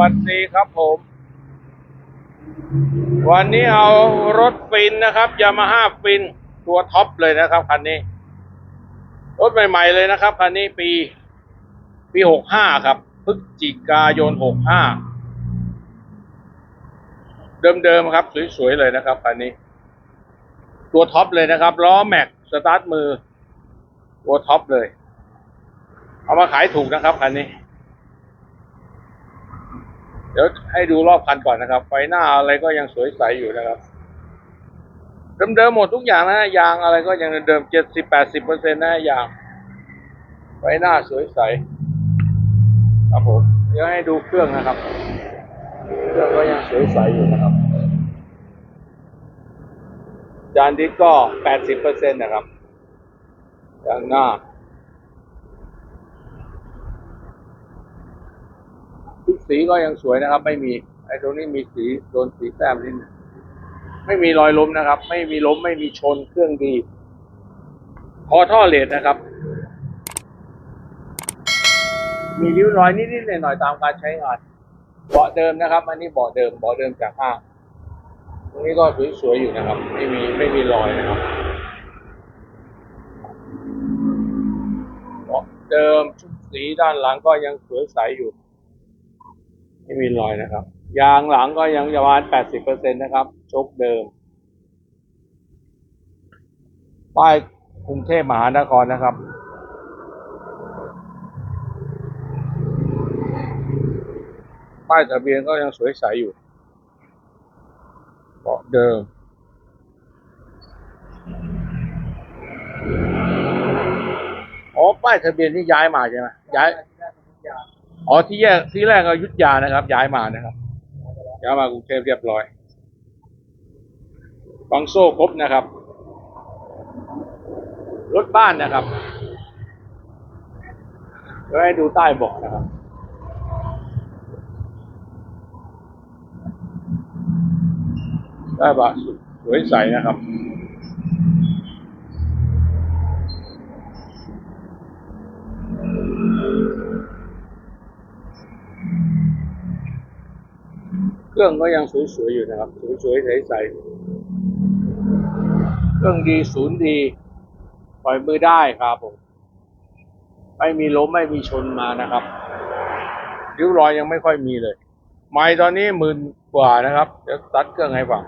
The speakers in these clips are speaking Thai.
วัสดีครับผม วันนี้เอารถฟินนะครับยามาฮ่าฟินตัวท็อปเลยนะครับคันนี้ รถใหม่ ๆ เลยนะครับคันนี้ปี ปีหกห้าครับพฤศจิกายนหกห้าเดิมๆครับ สวย ๆ เลยนะครับคันนี้ ตัวท็อปเลยนะครับล้อแม็กสตาร์ทมือ ตัวท็อปเลย เอามาขายถูกนะครับคันนี้ ดี๋ยวให้ดูรอบคันก่อนนะครับ ไฟหน้าอะไรก็ยังสวยใสอยู่นะครับ เดิมๆหมดทุกอย่างนะยางอะไรก็ยังเดิมเจ็ดสิบแปดสิบเปอร์เซ็นต์นะฮะยาง ไฟหน้าสวยใส ครับผม เดี๋ยวให้ดูเครื่องนะครับ เครื่องก็ยังสวยใสอยู่นะครับ จานดิสก็แปดสิบเปอร์เซ็นต์นะครับยางหน้า ทุก สีก็ยังสวยนะครับ ไม่มีไอ้ตรงนี้มีสีโดนสีแต้มนิดนึงไม่มีรอยล้มนะครับ ไม่มีล้มไม่มีชนเครื่องดี คอท่อเลดนะครับ มีริ้วรอยนิดๆหน่อยๆตามการใช้งานเบาะเดิมนะครับ อันนี้เบาะเดิมเบาะเดิมจากห้างตรงนี้ก็สวยๆอยู่นะครับ ไม่มีไม่มีรอยนะครับเบาะเดิมชุดสีด้านหลังก็ยังสวยใสอยู่ ไม่มีรอยนะครับ ยางหลังก็ยังประมาณแปดสิบเปอร์เซ็นตนะครับชกเดิม ป้ายกรุงเทพมหานครนะครับป้ายทะเบียนก็ยังสวยใสอยู่เบาะเดิม อ๋อ ป้ายทะเบียนนี่ย้ายมาใช่ไหมย้าย อ๋อที่แยกที่แรกก็อยุทธยานะครับ ย้ายมานะครับย้ายมากรุงเทพเรียบร้อยฟังโซ่ครบนะครับ รถบ้านนะครับเดี๋ยวให้ดูใต้เบาะนะครับ ใต้เบาะสวยใสนะครับ เครื่องก็ยังสวยๆอยู่นะครับ สวยๆใสๆเครื่องดีศูนย์ดี ปล่อยมือได้ครับผม ไม่มีล้มไม่มีชนมานะครับริ้วรอยยังไม่ค่อยมีเลย ไม้ตอนนี้หมื่นกว่านะครับเดี๋ยวตัดเครื่องให้ฟัง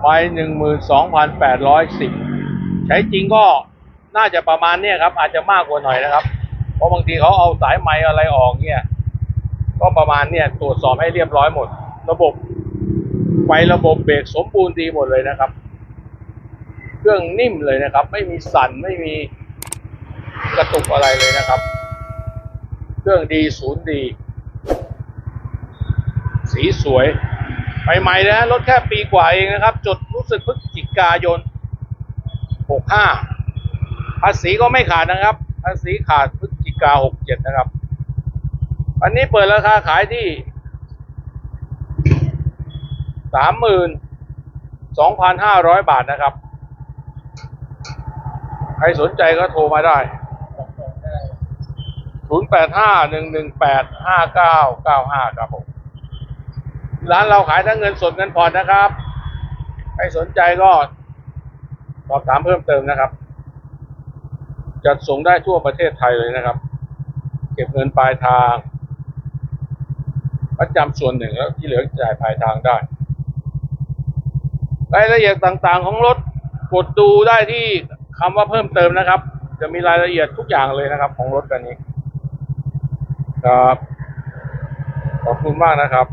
ไม้หนึ่งหมื่นสองพันแปดร้อยสิบใช้จริงก็น่าจะประมาณเนี้ยครับ อาจจะมากกว่าหน่อยนะครับ เพราะบางทีเขาเอาสายไม้อะไรออกเนี่ย ก็ประมาณเนี่ยตรวจสอบให้เรียบร้อยหมด ระบบไฟระบบเบรกสมบูรณ์ดีหมดเลยนะครับ เครื่องนิ่มเลยนะครับ ไม่มีสั่นไม่มีกระตุกอะไรเลยนะครับ เครื่องดีศูนย์ดี สีสวยใหม่ๆนะรถแค่ปีกว่าเองนะครับ จดรู้สึกพฤศจิกายน 65 ภาษีก็ไม่ขาดนะครับ ภาษีขาดพฤศจิกา 67 นะครับอันนี้เปิดราคาขายที่ สามหมื่นสองพันห้าร้อยบาทนะครับ ใครสนใจก็โทรมาได้ศูนย์แปดห้าหนึ่งหนึ่งแปดห้าเก้าเก้าห้าครับผม ร้านเราขายทั้งเงินสดเงินผ่อนนะครับ ใครสนใจก็สอบถามเพิ่มเติมนะครับ จัดส่งได้ทั่วประเทศไทยเลยนะครับ เก็บเงินปลายทางประจำส่วนหนึ่งแล้วที่เหลือจ่ายปลายทางได้ รายละเอียดต่างๆ ของรถกดดูได้ที่คำว่าเพิ่มเติมนะครับ จะมีรายละเอียดทุกอย่างเลยนะครับ ของรถคันนี้ ครับ ขอบคุณมากนะครับ